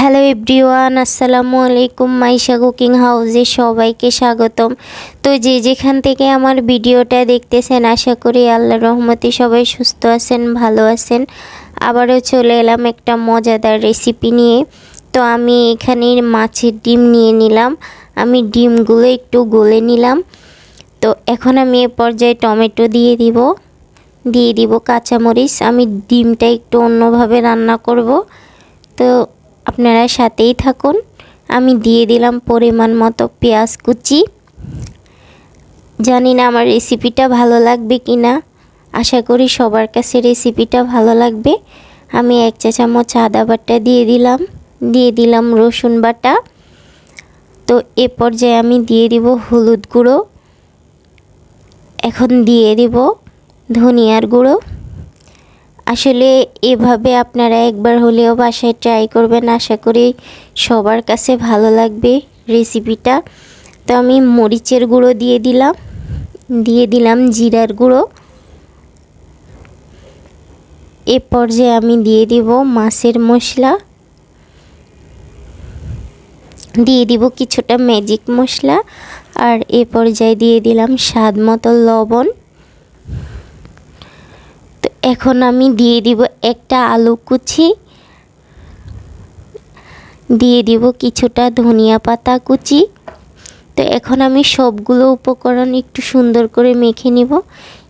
Hello everyone, আসসালামু আলাইকুম। Maisha cooking হাউসে সবাইকে স্বাগতম। তো যে যেখান থেকে আমার ভিডিওটা দেখতেছেন, আশা করি আল্লাহ রহমতে সবাই সুস্থ আছেন, ভালো আছেন। আবারও চলে এলাম একটা মজাদার রেসিপি নিয়ে। তো আমি এখানে মাছের ডিম নিয়ে নিলাম। আমি ডিমগুলো একটু গলে নিলাম। তো এখন আমি এ পর্যায়ে টমেটো দিয়ে দিব। দিয়ে দিব কাঁচামরিচ। আমি ডিমটা একটু অন্যভাবে রান্না করব। তো আপনারা সাথেই থাকুন। আমি দিয়ে দিলাম পরিমাণ মতো পেঁয়াজ কুচি। জানি না আমার রেসিপিটা ভালো লাগবে কি না আশা করি সবার কাছে রেসিপিটা ভালো লাগবে। আমি এক চা চামচ আদা বাটা দিয়ে দিলাম। দিয়ে দিলাম রসুন বাটা। তো এ পর্যায়ে আমি দিয়ে দিব হলুদ গুঁড়ো। এখন দিয়ে দিব ধনিয়ার গুঁড়ো। আসলে এভাবে আপনারা একবার হলেও বাসায় ট্রাই করবেন। আশা করি সবার কাছে ভালো লাগবে রেসিপিটা তো আমি মরিচের গুঁড়ো দিয়ে দিলাম। দিয়ে দিলাম জিরার গুঁড়ো। এ পর্যায়ে আমি দিয়ে দিব মাছের মশলা। দিয়ে দিব কিছুটা ম্যাজিক মশলা। আর এ পর্যায়ে দিয়ে দিলাম স্বাদ মতো লবণ। তো এখন আমি দিয়ে দিব একটা আলু কুচি। দিয়ে দিব কিছুটা ধনিয়া পাতা কুচি। তো এখন আমি সবগুলো উপকরণ একটু সুন্দর করে মেখে নিব।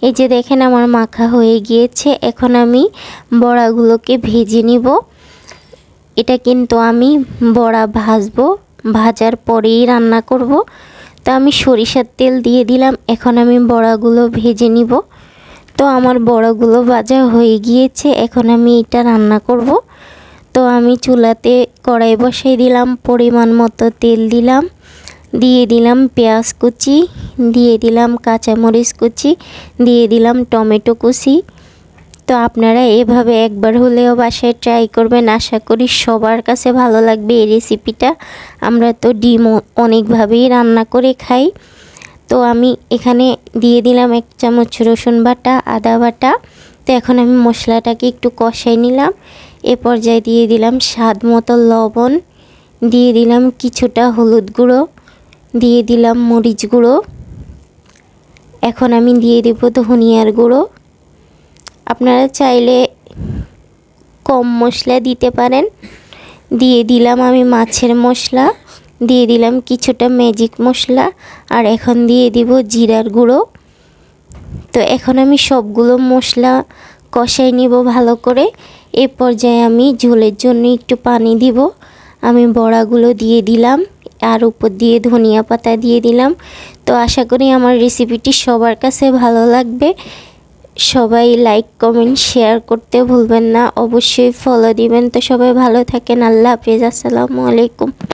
এই যে দেখেন আমার মাখা হয়ে গিয়েছে। এখন আমি বড়াগুলোকে ভেজে নিব। এটা কিন্তু আমি বড়া ভাজবো, ভাজার পরেই রান্না করব। তো আমি সরিষার তেল দিয়ে দিলাম। এখন আমি বড়াগুলো ভেজে নিব। তো আমার বড়গুলো ভাজা হয়ে গিয়েছে, এখন আমি এটা রান্না করব। তো আমি চুলাতে কড়াই বসাই দিলাম, পরিমাণ মতো তেল দিলাম, দিয়ে দিলাম পেঁয়াজ কুচি, দিয়ে দিলাম কাঁচামরিচ কুচি, দিয়ে দিলাম টমেটো কুচি। তো আপনারা এভাবে একবার হলেও বাসায় ট্রাই করবেন, আশা করি সবার কাছে ভালো লাগবে এই রেসিপিটা। আমরা তো ডিম অনেকভাবেই রান্না করে খাই। তো আমি এখানে দিয়ে দিলাম এক চামচ রসুন বাটা, আদা বাটা। তো এখন আমি মশলাটাকে একটু কষাই নিলাম। এ পর্যায়ে দিয়ে দিলাম স্বাদ মতো লবণ। দিয়ে দিলাম কিছুটা হলুদ গুঁড়ো। দিয়ে দিলাম মরিচ গুঁড়ো। এখন আমি দিয়ে দেবো ধনিয়ার গুঁড়ো। আপনারা চাইলে কম মশলা দিতে পারেন। দিয়ে দিলাম আমি মাছের মশলা। দিয়ে দিলাম কিছুটা ম্যাজিক মশলা আর এখন দিয়ে দিব জিরার গুঁড়ো। তো এখন আমি সবগুলো মশলা কষাই নিব ভালো করে। এ পর্যায়ে আমি ঝোলের জন্য একটু পানি দিব। আমি বড়াগুলো দিয়ে দিলাম আর উপর দিয়ে ধনিয়া পাতা দিয়ে দিলাম। তো আশা করি আমার রেসিপিটি সবার কাছে ভালো লাগবে। সবাই লাইক কমেন্ট শেয়ার করতে ভুলবেন না। অবশ্যই ফলো দিবেন। তো সবাই ভালো থাকেন। আল্লাহ হাফিজ। আসসালামু আলাইকুম।